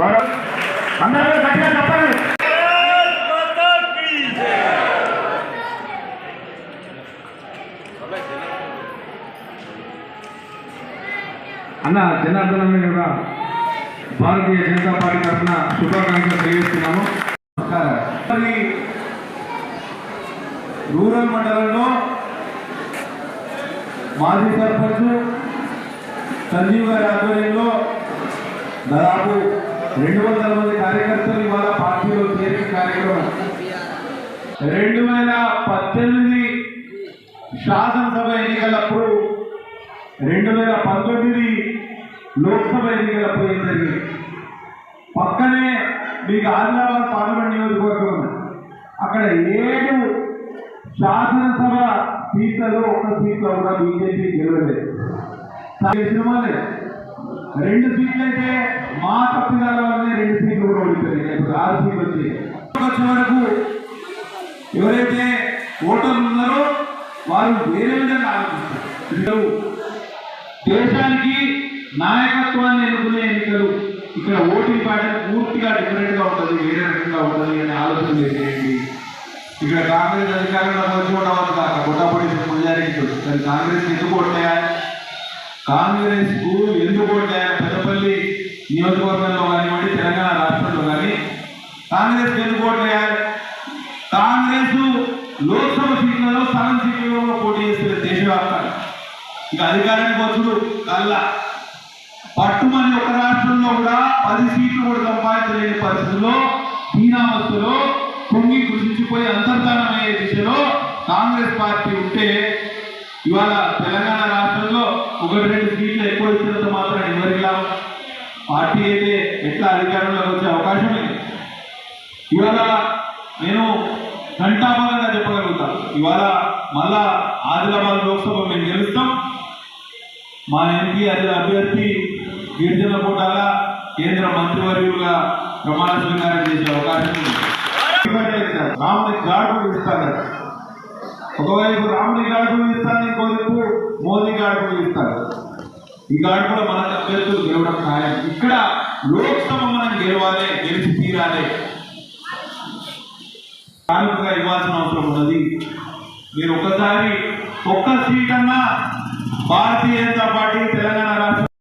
గౌరవ అందరూ గట్టిగా చెప్పండి. అన్న జనార్దన్ కూడా భారతీయ జనతా పార్టీ తరఫున శుభాకాంక్షలు తెలియజేస్తున్నాము. రూరల్ మండలంలో మాజీ సర్పంచ్ సంజీవ్ గారి ఆధ్వర్యంలో దాదాపు రెండు వందల మంది కార్యకర్తలు ఇవాళ పార్టీలో చేరిన కార్యక్రమం. రెండు వేల పద్దెనిమిది శాసనసభ ఎన్నికలప్పుడు రెండు వేల పంతొమ్మిది లోక్సభ ఎన్నికలప్పుడు ఏం జరిగింది? పక్కనే మీకు ఆదిలాబాద్ పార్లమెంట్ నియోజకవర్గం ఉంది. అక్కడ ఏడు శాసనసభ సీట్లలో ఒక్క సీట్లో కూడా బీజేపీ గెలవలేదు. సినిమాలే. రెండు సీట్లు అయితే మా తప్పిదాల వల్లనే రెండు సీట్లు కూడా ఓడిపోయాయి ఇప్పుడు ఆరు సీట్లు వచ్చాయి. వచ్చే వరకు ఎవరైతే ఓటర్లు ఉన్నారో వారు వేరే విధంగా ఆలోచిస్తారు. దేశానికి నాయకత్వాన్ని ఎన్నుకునే ఎన్నికలు ఇక్కడ ఓటింగ్ ప్యాటర్న్ పూర్తిగా డిఫరెంట్గా ఉంటుంది వేరే రకంగా ఉంటుంది అనే ఆలోచన చేసేయండి ఇక్కడ కాంగ్రెస్ అధికారంలోకి వచ్చి ఉండవచ్చు కాక బుట్టపడి పుణ్యానికి కానీ కాంగ్రెస్ ఎందుకు ఉంటాయా కాంగ్రెస్కు ఎందుకు ఓట్లేయాలి పెద్దపల్లి నియోజకవర్గంలో కానివ్వండి తెలంగాణ రాష్ట్రంలో కానీ? కాంగ్రెస్ ఎందుకు ఓట్లేయాలి కాంగ్రెస్ లోక్సభ సీట్లలో సగం సీట్లలో పోటీ చేస్తున్న దేశవ్యాప్తంగా. ఇక అధికారానికి వచ్చుడు కల్లా. పట్టుమని ఒక రాష్ట్రంలో కూడా పది సీట్లు కూడా సంపాదించలేని పరిస్థితుల్లో హీనావస్థలో పొంగి కృషించిపోయి అంతర్ధానమయ్యే దిశలో కాంగ్రెస్ పార్టీ ఉంటే ఇవాళ తెలంగాణ రాష్ట్రంలో ఒకటి రెండు సీట్లు ఎక్కువ ఇచ్చినంత మాత్రం ఎవరిలా పార్టీ అయితే ఎట్లా అధికారంలోకి వచ్చే అవకాశం లేదు. ఇవాళ నేను ఘంటాపదంగా చెప్పగలుగుతా. ఇవాళ మళ్ళా ఆదిలాబాద్ లోక్సభ మేము గెలుస్తాం. మా ఎంపీ అది అభ్యర్థి గిరిజన కోటాల కేంద్ర మంత్రివర్యులుగా ప్రమాణ స్వీకారం చేసే అవకాశం ఉంది. రాముడి గాడుకు ఇస్తాను. ఒకవైపు రాముడి గాడు ఇస్తాను. ఇంకోవైపు మోదీ గాడుకు ఇస్తారు ఈ గాడు కూడా మన అభ్యర్థులు గెలవడం ఖాయం ఇక్కడ లోక్సభ మనం గెలవాలి గెలిచి తీరాలి. కానుకగా ఇవ్వాల్సిన అవసరం ఉన్నది. మీరు ఒకసారి ఒక్క సీట్ అన్నా భారతీయ జనతా పార్టీ తెలంగాణ